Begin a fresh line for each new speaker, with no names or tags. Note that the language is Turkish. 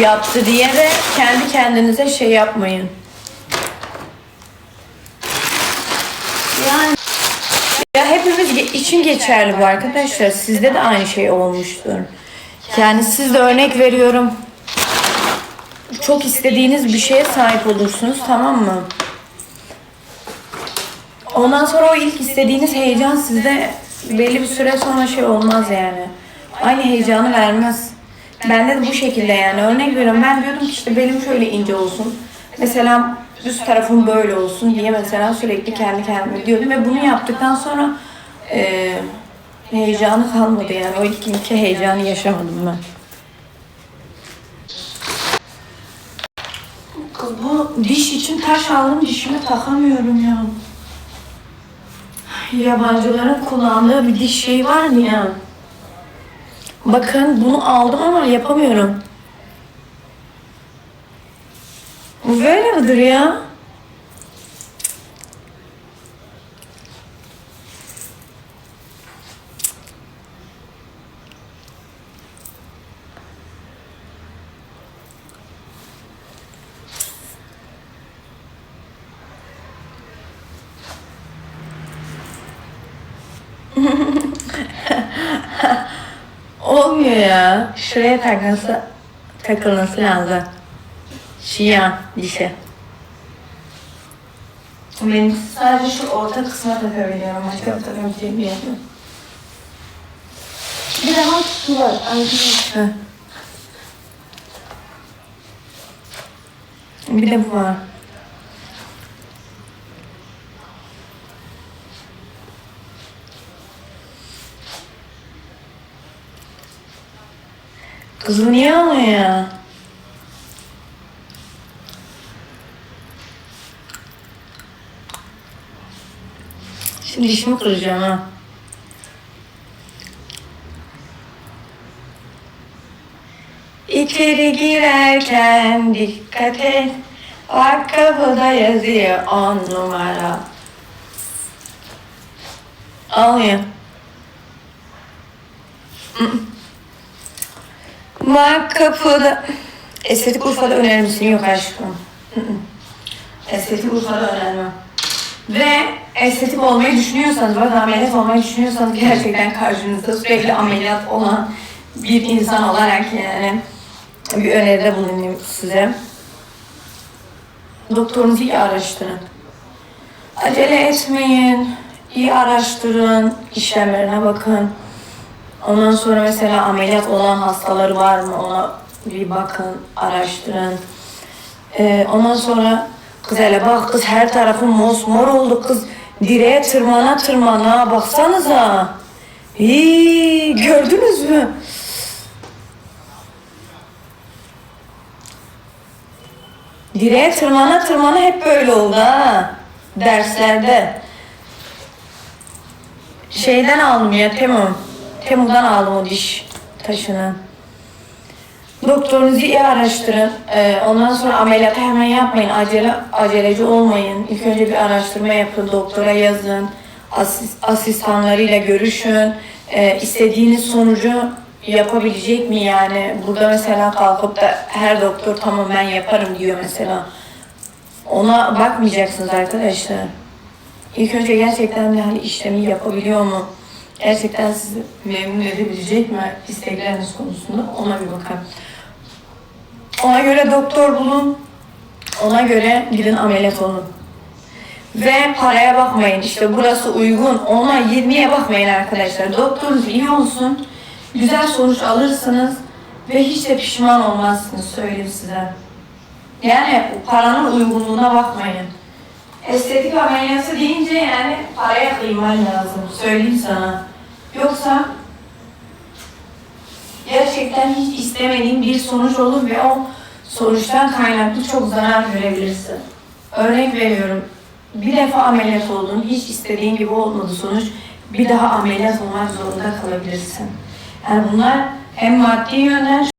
yaptı diye de kendi kendinize şey yapmayın. Yani ya hepimiz için geçerli bu arkadaşlar. Sizde de aynı şey olmuştur. Yani siz de örnek veriyorum. Çok istediğiniz bir şeye sahip olursunuz tamam mı? Ondan sonra o ilk istediğiniz heyecan sizde belli bir süre sonra şey olmaz yani. Aynı heyecanı vermez. Bende de bu şekilde yani. Örnek veriyorum ben diyordum ki işte benim şöyle ince olsun. Mesela üst tarafım böyle olsun diye mesela sürekli kendi kendime diyordum ve bunu yaptıktan sonra e, heyecanı kalmadı yani. O ilk ilk heyecanı yaşamadım ben. Kız bu diş için taş aldım dişime takamıyorum ya. Yabancıların kullandığı bir diş şey var mı ya? Bakın bunu aldım ama yapamıyorum. Bu böyle midir ya? Olmuyor ya. Şuraya takılması, takılması lazım. Şia dişe. Benim sadece şu orta kısma takabiliyorum. Başka bir takabileceğim bir yer yok. Bir de su var. Bir de bu var. Kız bu niye ağlıyor ya? Şimdi dişimi kıracağım ha. İçeri girerken dikkat et. Bak kapıda yazıyor on numara. Ağlıyor. Bak kapıda. Estetik Urfa'da önerir misin? Yok aşkım. Estetik Urfa'da önermem. Ve estetik olmayı düşünüyorsanız, bak ameliyat olmayı düşünüyorsanız gerçekten karşınızda sürekli ameliyat olan bir insan olarak yani bir öneride bulunayım size. Doktorunuzu iyi araştırın. Acele etmeyin. iyi araştırın. işlemlerine bakın. Ondan sonra mesela ameliyat olan hastaları var mı ona bir bakın, araştırın. Ee, ondan sonra kız hele bak kız her tarafı mosmor oldu kız direğe tırmana tırmana baksanıza. İyi, gördünüz mü? Direğe tırmana tırmana hep böyle oldu ha. Derslerde. Şeyden aldım ya Temu. Temu'dan aldım o diş taşını. Doktorunuzu iyi araştırın. Ee, ondan sonra ameliyatı hemen yapmayın. Acele, aceleci olmayın. İlk önce bir araştırma yapın. Doktora yazın. Asis, asistanlarıyla görüşün. Ee, istediğiniz sonucu yapabilecek mi yani? Burada mesela kalkıp da her doktor tamam ben yaparım diyor mesela. Ona bakmayacaksınız arkadaşlar. İlk önce gerçekten de hani işlemi yapabiliyor mu? Gerçekten sizi memnun edebilecek mi istekleriniz konusunda ona bir bakın. Ona göre doktor bulun. Ona göre gidin ameliyat olun. Ve paraya bakmayın. İşte burası uygun. Ona 20'ye bakmayın arkadaşlar. Doktorunuz iyi olsun. Güzel sonuç alırsınız. Ve hiç de pişman olmazsınız söyleyeyim size. Yani paranın uygunluğuna bakmayın. Estetik ameliyatı deyince yani paraya kıyman lazım. Söyleyeyim sana. Yoksa gerçekten hiç istemediğin bir sonuç olur ve o sonuçtan kaynaklı çok zarar görebilirsin. Örnek veriyorum. Bir defa ameliyat oldun, hiç istediğin gibi olmadı sonuç. Bir daha ameliyat olmak zorunda kalabilirsin. Yani bunlar hem maddi yönden